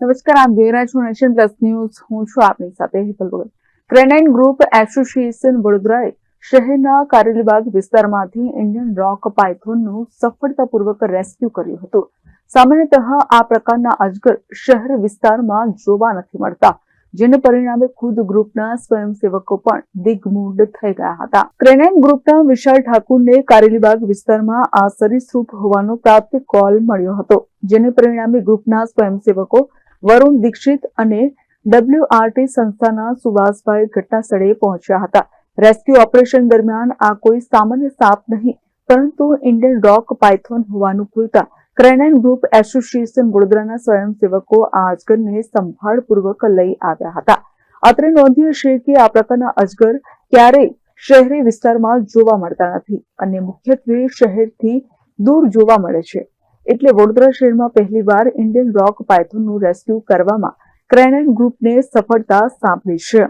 નમસ્કાર, આપ જોઈ રહ્યા છો નેશન પ્લસ ન્યૂઝ. હું છું આપની સાથે હેતલ ભગત. ગ્રેનાઇન ગ્રુપ એસોસિએશન વડોદરાએ શહેરના કારેલીબાગ વિસ્તારમાંથી ઇન્ડિયન રોક પાયથોનનું સફળતાપૂર્વક રેસ્ક્યુ કર્યું હતું. સામાન્યતઃ આ પ્રકારના અજગર શહેર વિસ્તારમાં જોવા નથી મળતા, જેને પરિણામે ખુદ ગ્રુપના સ્વયંસેવકો પણ દિગ્મૂઢ થઈ ગયા હતા. ક્રેનાઇન ગ્રુપના વિશાલ ઠાકુરને કારેલીબાગ વિસ્તારમાં આ સરીસૃપ હોવાનો પ્રાપ્ત કોલ મળ્યો હતો, જેને પરિણામે ગ્રુપના સ્વયંસેવકો વરુણ દીક્ષિત અને ડબ્લ્યુઆરટી સંસ્થાના સુભાષભાઈ ઘટનાસ્થળે પહોંચ્યા હતા. રેસ્ક્યુ ઓપરેશન દરમિયાન આ કોઈ સામાન્ય સાપ નહીં, પરંતુ ઇન્ડિયન રોક પાયથોન હોવાનું ખુલતા ક્રેનાઇન ગ્રુપ એસોસિએશન વડોદરાના સ્વયંસેવકો આ અજગરને સંભાળપૂર્વક લઈ આવ્યા હતા. અત્રે નોંધ્યું છે કે આ પ્રકારના અજગર ક્યારેય શહેરી વિસ્તારમાં જોવા મળતા નથી અને મુખ્યત્વે શહેરથી દૂર જોવા મળે છે. એટલે વડોદરા શહેરમાં પહેલીવાર ઇન્ડિયન રોક પાયથોનનું રેસ્ક્યુ કરવામાં ક્રેનન ગ્રુપને સફળતા સાંપડી છે.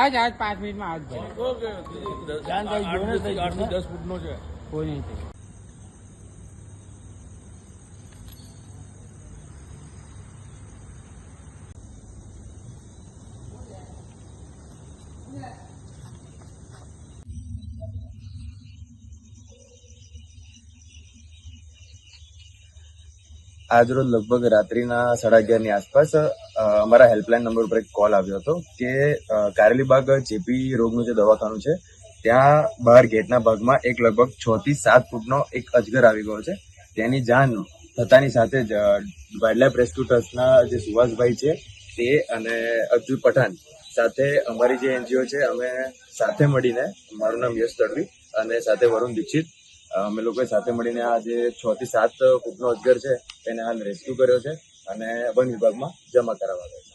આજ આજ પાંચ મિનિટમાં આજ ભરે જાન ભાઈ જોને થઈ ગયું ને? દસ ફૂટનો છે. કોઈ નહીં થઈ આજરોજ લગભગ રાત્રિના સાડા અગિયારની આસપાસ અમારા હેલ્પલાઇન નંબર ઉપર એક કોલ આવ્યો હતો કે કારેલીબાગ ચેપી રોગનું જે દવાખાનું છે, ત્યાં બહાર ગેટના ભાગમાં એક લગભગ છ થી સાત ફૂટનો એક અજગર આવી ગયો છે. તેની જાન થતાની સાથે જ વાઇલ્ડલાઇફ રેસ્ક્યુ ટ્રસ્ટના જે સુભાષભાઈ છે તે અને અબ્દુલ પઠાણ સાથે અમારી જે એનજીઓ છે, અમે સાથે મળીને, મારું નામ યશ તડવી અને સાથે વરુણ દીક્ષિત અમે લોકોએ સાથે મળીને આ જે છ થી સાત ફૂટનો અજગર છે તેને હાલ રેસ્ક્યુ કર્યો છે અને વન વિભાગમાં જમા કરાવવા ગયો છે.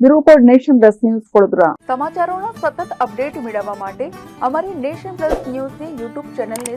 Bureau Nation Plus News Vadodara. સમાચારોનો સતત અપડેટ મેળવવા માટે અમારી નેશન પ્લસ ન્યૂઝની યુટ્યુબ ચેનલને